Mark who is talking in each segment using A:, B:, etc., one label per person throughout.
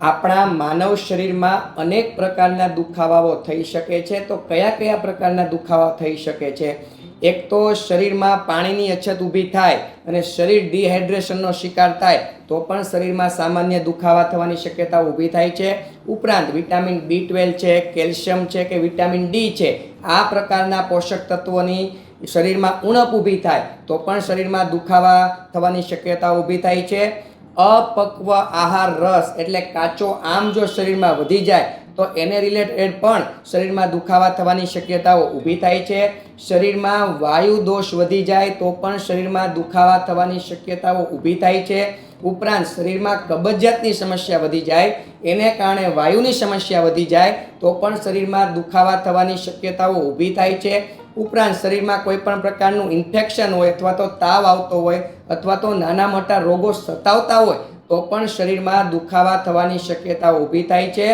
A: આપણા માનવ શરીરમાં અનેક પ્રકારના દુખાવાઓ થઈ શકે છે. તો કયા કયા પ્રકારના દુખાવા થઈ શકે છે? એક તો શરીરમાં પાણીની અછત ઊભી થાય અને શરીર ડિહાઇડ્રેશનનો શિકાર થાય, તો પણ શરીરમાં સામાન્ય દુખાવા થવાની શક્યતા ઊભી થાય છે. ઉપરાંત વિટામિન બી ટ્વેલ્વ છે, કેલ્શિયમ છે કે વિટામિન ડી છે, આ પ્રકારના પોષક તત્વોની શરીરમાં ઉણપ ઊભી થાય, તો પણ શરીરમાં દુખાવા થવાની શક્યતા ઊભી થાય છે. અપક્વ આહાર રસ એટલે કાચો આમ જો શરીરમાં વધી જાય, તો એને રિલેટેડ પણ શરીરમાં દુખાવા થવાની શક્યતાઓ ઊભી થાય છે. શરીરમાં વાયુ દોષ વધી જાય, તો પણ શરીરમાં દુખાવા થવાની શક્યતાઓ ઊભી થાય છે. ઉપરાંત શરીરમાં કબજિયાતની સમસ્યા વધી જાય, એને કારણે વાયુની સમસ્યા વધી જાય, તો પણ શરીરમાં દુખાવા થવાની શક્યતાઓ ઊભી થાય છે. ઉપરાંત શરીરમાં કોઈ પણ પ્રકારનું ઇન્ફેક્શન હોય અથવા તો તાવ આવતો હોય અથવા તો નાના મોટા રોગો સતાવતા હોય, તો પણ શરીરમાં દુખાવા થવાની શક્યતા ઊભી થાય છે.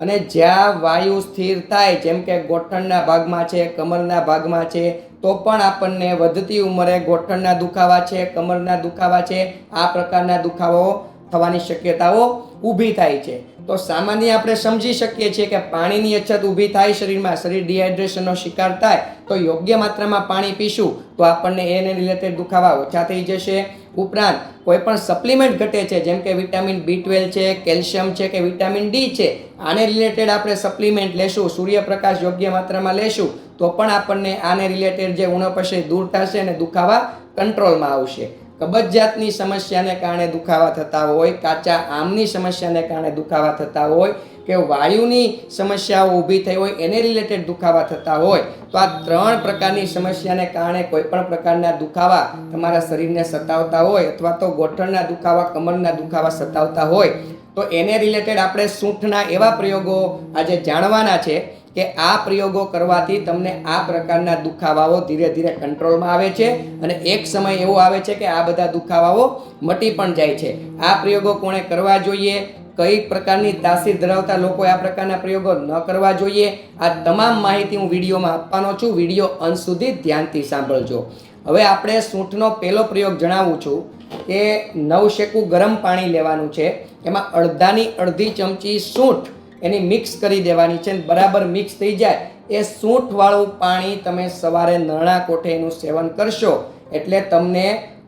A: અને જ્યાં વાયુ સ્થિર થાય, જેમ કે ગોઠણના ભાગમાં છે, કમરના ભાગમાં છે, તો પણ આપણને વધતી ઉંમરે ગોઠણના દુખાવા છે, કમરના દુખાવા છે, આ પ્રકારના દુખાવાઓ થવાની શક્યતાઓ ઊભી થાય છે. તો સામાન્ય આપણે સમજી શકીએ છીએ કે પાણીની અછત ઊભી થાય, શરીરમાં શરીર ડિહાઇડ્રેશનનો શિકાર થાય, તો યોગ્ય માત્રામાં પાણી પીશું, તો આપણને એને રિલેટેડ દુખાવા ઓછા થઈ જશે. ઉપરાંત કોઈ પણ સપ્લિમેન્ટ ઘટે છે, જેમ કે વિટામિન બી ટ્વેલ્વ છે કેલ્શિયમ છે કે વિટામિન ડી છે, આને રિલેટેડ આપણે સપ્લિમેન્ટ લેશું, સૂર્યપ્રકાશ યોગ્ય માત્રામાં લેશું, તો પણ આપણને આને રિલેટેડ જે ઉણપ હશે દૂર થશે અને દુખાવા કંટ્રોલમાં આવશે. કબજિયાતની સમસ્યાને કારણે દુખાવા થતા હોય, કાચા આમની સમસ્યાને કારણે દુખાવા થતા હોય કે વાયુની સમસ્યાઓ ઊભી થઈ હોય, એને રિલેટેડ દુખાવા થતા હોય, તો આ ત્રણ પ્રકારની સમસ્યાને કારણે કોઈ પણ પ્રકારના દુખાવા તમારા શરીરને સતાવતા હોય અથવા તો ગોઠણના દુખાવા, કમરના દુખાવા સતાવતા હોય, તો એને રિલેટેડ આપણે સૂંઠના એવા પ્રયોગો આજે જાણવાના છે કે આ પ્રયોગો કરવાથી તમને આ પ્રકારના દુખાવાઓ ધીરે ધીરે કંટ્રોલમાં આવે છે અને એક સમય એવો આવે છે કે આ બધા દુખાવાઓ મટી પણ જાય છે. આ પ્રયોગો કોણે કરવા જોઈએ? કઈ પ્રકારની તાસીર ધરાવતા લોકોએ આ પ્રકારના પ્રયોગો ન કરવા જોઈએ? આ તમામ માહિતી હું વિડીયોમાં આપવાનો છું. વીડિયો અંત સુધી ધ્યાનથી સાંભળજો. હવે આપણે સૂંઠનો પહેલો પ્રયોગ જણાવું છું કે નવ શેકું ગરમ પાણી લેવાનું છે. એમાં અડધાની અડધી ચમચી સૂંઠ એની મિક્સ કરી દેવાની છે બરાબર મિક્સ થઈ જાય એ સૂંઠવાળું પાણી તમે સવારે નરણા કોઠે એનું સેવન કરશો એટલે તમને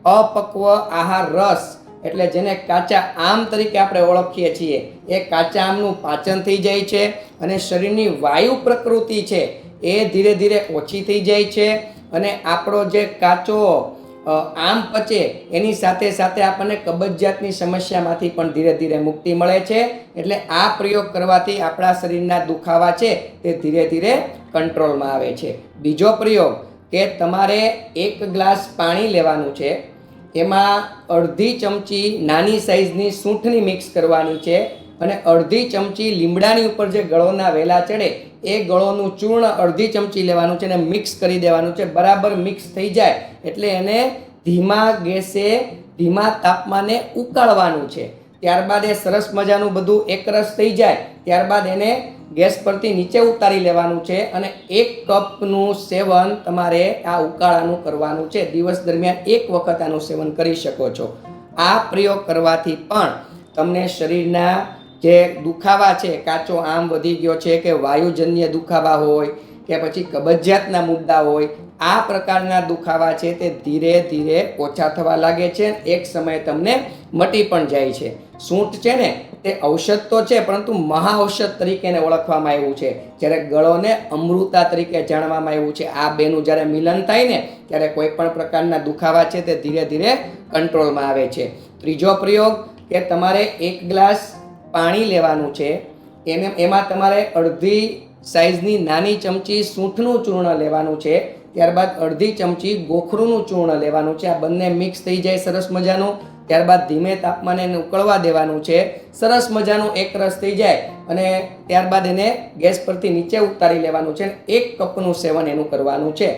A: અપક્વ આહાર રસ એટલે જેને કાચા આમ તરીકે આપણે ઓળખીએ છીએ એ કાચા આમનું પાચન થઈ જાય છે અને શરીરની વાયુ પ્રકૃતિ છે એ ધીરે ધીરે ઓછી થઈ જાય છે અને આપણો જે કાચો આમ પચે એની સાથે સાથે આપણને કબજિયાતની સમસ્યામાંથી પણ ધીરે ધીરે મુક્તિ મળે છે. એટલે આ પ્રયોગ કરવાથી આપણા શરીરના દુખાવા છે તે ધીરે ધીરે કંટ્રોલમાં આવે છે. બીજો પ્રયોગ કે તમારે એક ગ્લાસ પાણી લેવાનું છે. એમાં અડધી ચમચી નાની સાઇઝની સૂંઠની મિક્સ કરવાની છે. અને અડધી ચમચી લીમડાની ઉપર જે ગળોના વેલા ચડે, એ ગળોનું ચૂર્ણ અડધી ચમચી લેવાનું છે અને મિક્સ કરી દેવાનું છે. બરાબર મિક્સ થઈ જાય એટલે એને ધીમા ગેસે, ધીમા તાપમાને ઉકાળવાનું છે. ત્યારબાદ એ સરસ મજાનું બધું એકરસ થઈ જાય, ત્યારબાદ એને ગેસ પરથી નીચે ઉતારી લેવાનું છે અને એક કપનું સેવન તમારે આ ઉકાળાનું કરવાનું છે. દિવસ દરમિયાન એક વખત આનું સેવન કરી શકો છો. આ પ્રયોગ કરવાથી પણ તમને શરીરના જે દુખાવા છે, કાચો આમ વધી ગયો છે કે વાયુજન્ય દુખાવા હોય કે પછી કબજિયાતના મુદ્દા હોય, આ પ્રકારના દુખાવા છે તે ધીરે ધીરે ઓછા થવા લાગે છે એક સમયે તમને મટી પણ જાય છે. સૂંઠ છે ને, તે ઔષધ તો છે, પરંતુ મહા ઔષધ તરીકે એને ઓળખવામાં આવ્યું છે. જ્યારે ગળોને અમૃતા તરીકે જાણવામાં આવ્યું છે. આ બેનું જ્યારે મિલન થાય ને, ત્યારે કોઈ પણ પ્રકારના દુખાવા છે તે ધીરે ધીરે કંટ્રોલમાં આવે છે. ત્રીજો પ્રયોગ કે તમારે એક ગ્લાસ પાણી લેવાનું છે, એને, એમાં તમારે અડધી સાઇઝની નાની ચમચી સૂંઠનું ચૂર્ણ લેવાનું છે, ત્યારબાદ અડધી ચમચી ગોખરુંનું ચૂર્ણ લેવાનું છે, આ બંને મિક્સ થઈ જાય સરસ મજાનું, ત્યારબાદ ધીમે તાપમાને એને ઉકળવા દેવાનું છે, સરસ મજાનું એક રસ થઈ જાય, અને ત્યારબાદ એને ગેસ પરથી નીચે ઉતારી લેવાનું છે એક કપનું સેવન એનું કરવાનું છે.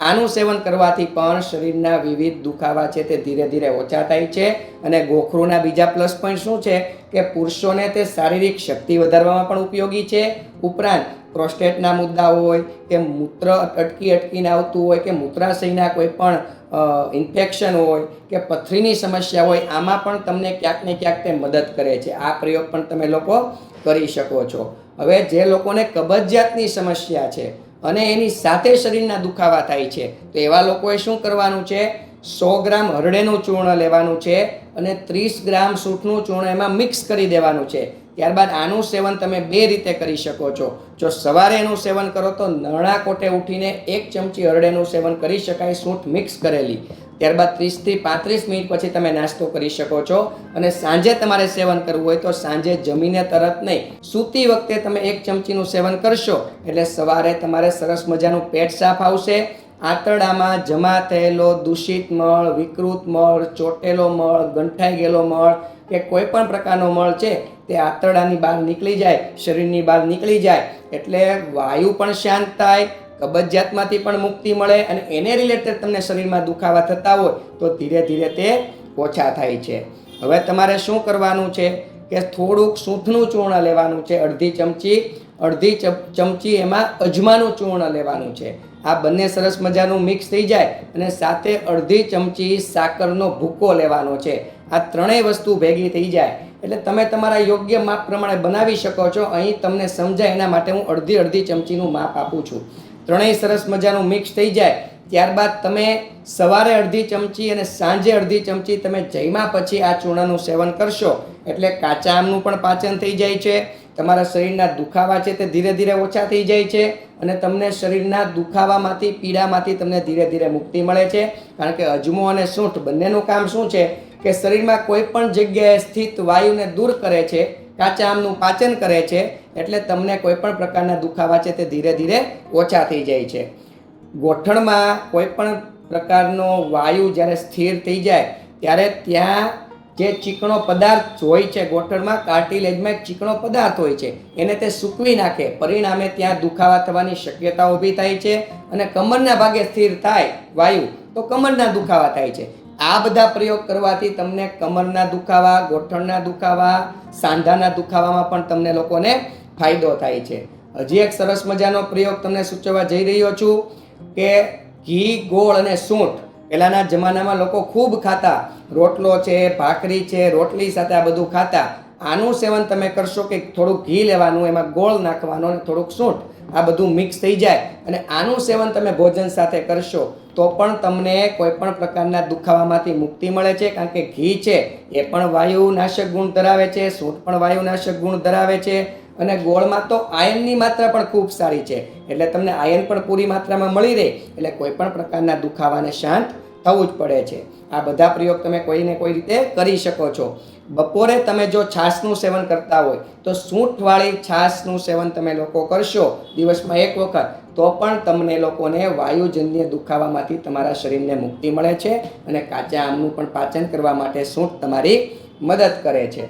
A: આનું સેવન કરવાથી પણ શરીરના વિવિધ દુખાવા છે તે ધીરે ધીરે ઓછા થાય છે અને ગોખરુના બીજા પ્લસ પોઈન્ટ શું છે કે પુરુષોને તે શારીરિક શક્તિ વધારવામાં પણ ઉપયોગી છે. ઉપરાંત પ્રોસ્ટેટના મુદ્દા હોય કે મૂત્ર અટકી અટકીને આવતું હોય કે મૂત્રાશયના કોઈ પણ ઇન્ફેક્શન હોય કે પથરીની સમસ્યા હોય આમાં પણ તમને ક્યાંક ને ક્યાંક તે મદદ કરે છે. આ પ્રયોગ પણ તમે લોકો કરી શકો છો. હવે જે લોકોને કબજિયાતની સમસ્યા છે અને એની સાથે શરીરના દુખાવા થાય છે. તો એવા લોકોએ શું કરવાનું છે? સો ગ્રામ હરડેનું ચૂર્ણ લેવાનું છે અને ત્રીસ ગ્રામ સૂઠનું ચૂર્ણ એમાં મિક્સ કરી દેવાનું છે. ત્યારબાદ આનું સેવન તમે બે રીતે કરી શકો છો. જો સવારે એનું સેવન કરો તો નરણા કોટે ઉઠીને એક ચમચી હરડેનું સેવન કરી શકાય સૂંઠ મિક્સ કરેલી. ત્યારબાદ ત્રીસથી પાંત્રીસ મિનિટ પછી તમે નાસ્તો કરી શકો છો અને સાંજે તમારે સેવન કરવું હોય તો સાંજે જમીને તરત નહીં, સૂતી વખતે તમે એક ચમચીનું સેવન કરશો એટલે સવારે તમારે સરસ મજાનું પેટ સાફ આવશે. આંતરડામાં જમા થયેલો દૂષિત મળ, વિકૃત મળ, ચોટેલો મળ, ગંઠાઈ ગયેલો મળ કે કોઈ પણ પ્રકારનો મળ છે તે આંતરડાની બહાર નીકળી જાય, શરીરની બહાર નીકળી જાય એટલે વાયુ પણ શાંત થાય કબજિયાતમાંથી પણ મુક્તિ મળે અને એને રિલેટેડ તમને શરીરમાં દુખાવા થતા હોય તો ધીરે ધીરે તે ઓછા થાય છે. હવે તમારે શું કરવાનું છે કે થોડુંક સૂંઠનું ચૂર્ણ લેવાનું છે, અડધી ચમચી, અડધી ચમ- ચમચી એમાં અજમાનું ચૂર્ણ લેવાનું છે. આ બંને સરસ મજાનું મિક્સ થઈ જાય અને સાથે અડધી ચમચી સાકરનો ભૂકો લેવાનો છે. આ ત્રણેય વસ્તુ ભેગી થઈ જાય. એટલે તમે તમારા યોગ્ય માપ પ્રમાણે બનાવી શકો છો. અહીં તમને સમજાય એના માટે હું અડધી અડધી ચમચીનું માપ આપું છું. ત્રણેય સરસ મજાનું મિક્સ થઈ જાય. ત્યારબાદ તમે સવારે અડધી ચમચી અને સાંજે અડધી ચમચી તમે જમ્યા પછી આ ચૂર્ણનું સેવન કરશો. એટલે કાચા આમનું પણ પાચન થઈ જાય છે. તમારા શરીરના દુખાવા છે તે ધીરે ધીરે ઓછા થઈ જાય છે અને તમને શરીરના દુખાવામાંથી, પીડામાંથી તમને ધીરે ધીરે મુક્તિ મળે છે. કારણ કે અજમો અને સૂંઠ બંનેનું કામ શું છે? કે શરીરમાં કોઈ પણ જગ્યાએ સ્થિત વાયુને દૂર કરે છે કાચા આમનું પાચન કરે છે, એટલે તમને કોઈપણ પ્રકારના દુખાવા છે તે ધીરે ધીરે ઓછા થઈ જાય છે. ગોઠણમાં કોઈપણ પ્રકારનો વાયુ જ્યારે સ્થિર થઈ જાય, ત્યારે ત્યાં જે ચીકણો પદાર્થ હોય છે ગોઠણમાં, કાર્ટિલેજમાં એક ચીકણો પદાર્થ હોય છે, એને તે સૂકવી નાખે. પરિણામે ત્યાં દુખાવા થવાની શક્યતા ઊભી થાય છે અને કમરના ભાગે સ્થિર થાય વાયુ, તો કમરના દુખાવા થાય છે. આ બધા પ્રયોગ કરવાથી તમને કમરના દુખાવા, ગોઠણના દુખાવા, સાંધાના દુખાવામાં પણ તમને લોકોને ફાયદો થાય છે. હજી એક સરસ મજાનો પ્રયોગ તમને સૂચવવા જઈ રહ્યો છું કે ઘી, ગોળ અને સૂંઠ પહેલાંના જમાનામાં લોકો ખૂબ ખાતા. રોટલો છે, ભાખરી છે, રોટલી સાથે આ બધું ખાતા. આનું સેવન તમે કરશો કે થોડુંક ઘી લેવાનું, એમાં ગોળ નાખવાનો અને થોડુંક સૂંઠ આ બધું મિક્સ થઈ જાય અને આનું સેવન તમે ભોજન સાથે કરશો. તો પણ તમને કોઈપણ પ્રકારના દુખાવામાંથી મુક્તિ મળે છે, કારણ કે ઘી છે, એ પણ વાયુનાશક ગુણ ધરાવે છે સૂંઠ પણ વાયુનાશક ગુણ ધરાવે છે, અને ગોળમાં તો આયનની માત્રા પણ ખૂબ સારી છે. એટલે તમને આયન પણ પૂરી માત્રામાં મળી રહે, એટલે કોઈપણ પ્રકારના દુખાવાને શાંત થવું જ પડે છે. આ બધા પ્રયોગ તમે કોઈને કોઈ રીતે કરી શકો છો. બપોરે તમે જો છાશનું સેવન કરતા હોય, તો સૂંઠવાળી છાશનું સેવન તમે લોકો કરશો દિવસમાં એક વખત, તો પણ તમને લોકોને વાયુજન્ય દુખાવામાંથી તમારા શરીરને મુક્તિ મળે છે અને કાચા આમનું પણ પાચન કરવા માટે સૂંઠ તમારી મદદ કરે છે.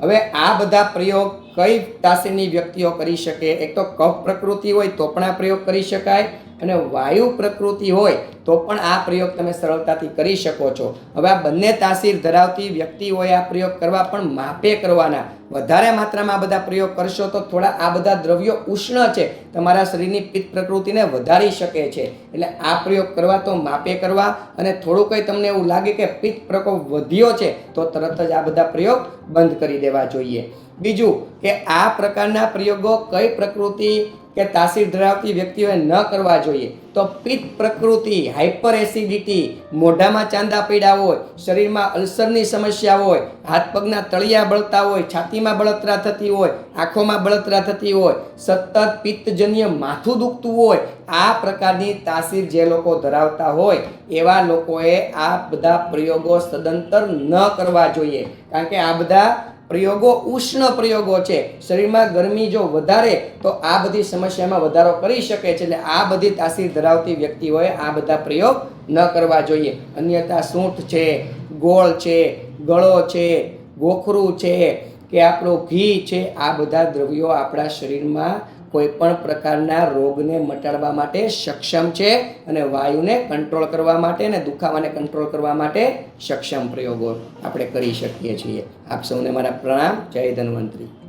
A: હવે આ બધા પ્રયોગ કઈ તાસીરની વ્યક્તિઓ કરી શકે? એક તો કફ પ્રકૃતિ હોય તો પણ આ પ્રયોગ કરી શકાય અને વાયુ પ્રકૃતિ હોય તો પણ આ પ્રયોગ તમે સરળતાથી કરી શકો છો. હવે આ બંને તાસીર ધરાવતી વ્યક્તિઓએ આ પ્રયોગ કરવા પણ માપે કરવાના. વધારે માત્રામાં આ બધા પ્રયોગ કરશો તો થોડા આ બધા દ્રવ્યો ઉષ્ણ છે. તમારા શરીરની પિત્ત પ્રકૃતિને વધારી શકે છે. એટલે આ પ્રયોગ કરવા તો માપે કરવા અને થોડું કંઈ તમને એવું લાગે કે પિત્ત પ્રકોપ વધ્યો છે તો તરત જ આ બધા પ્રયોગ બંધ કરી દેવા જોઈએ. બીજું કે આ પ્રકારના પ્રયોગો કઈ પ્રકૃતિ કે તાસીર ધરાવતી વ્યક્તિઓએ ન કરવા જોઈએ? તો પિત્ત પ્રકૃતિ હાઇપર એસિડિટી, મોઢામાં ચાંદા પીડા હોય, શરીરમાં અલ્સરની સમસ્યા હોય, હાથ પગના તળિયા બળતા હોય, છાતીમાં બળતરા થતી હોય, આંખોમાં બળતરા થતી હોય, સતત પિત્તજન્ય માથું દુખતું હોય, આ પ્રકારની તાસીર જે લોકો ધરાવતા હોય, એવા લોકોએ આ બધા પ્રયોગો સદંતર ન કરવા જોઈએ. કારણ કે આ બધા પ્રયોગો ઉષ્ણ પ્રયોગો છે. શરીરમાં ગરમી જો વધારે, તો આ બધી સમસ્યામાં વધારો કરી શકે છે. એટલે આ બધી તાસીર ધરાવતી વ્યક્તિઓએ આ બધા પ્રયોગ ન કરવા જોઈએ. અન્યથા સૂંઠ છે, ગોળ છે, ગળો છે, ગોખરું છે, કે આપણું ઘી છે, આ બધા દ્રવ્યો આપણા શરીરમાં કોઈ પણ પ્રકારના રોગને મટાડવા માટે સક્ષમ છે અને વાયુને કંટ્રોલ કરવા માટે અને દુખાવાને કંટ્રોલ કરવા માટે સક્ષમ પ્રયોગો આપણે કરી શકીએ છીએ. આપ સૌને મારા પ્રણામ. જય ધન્વંતરી.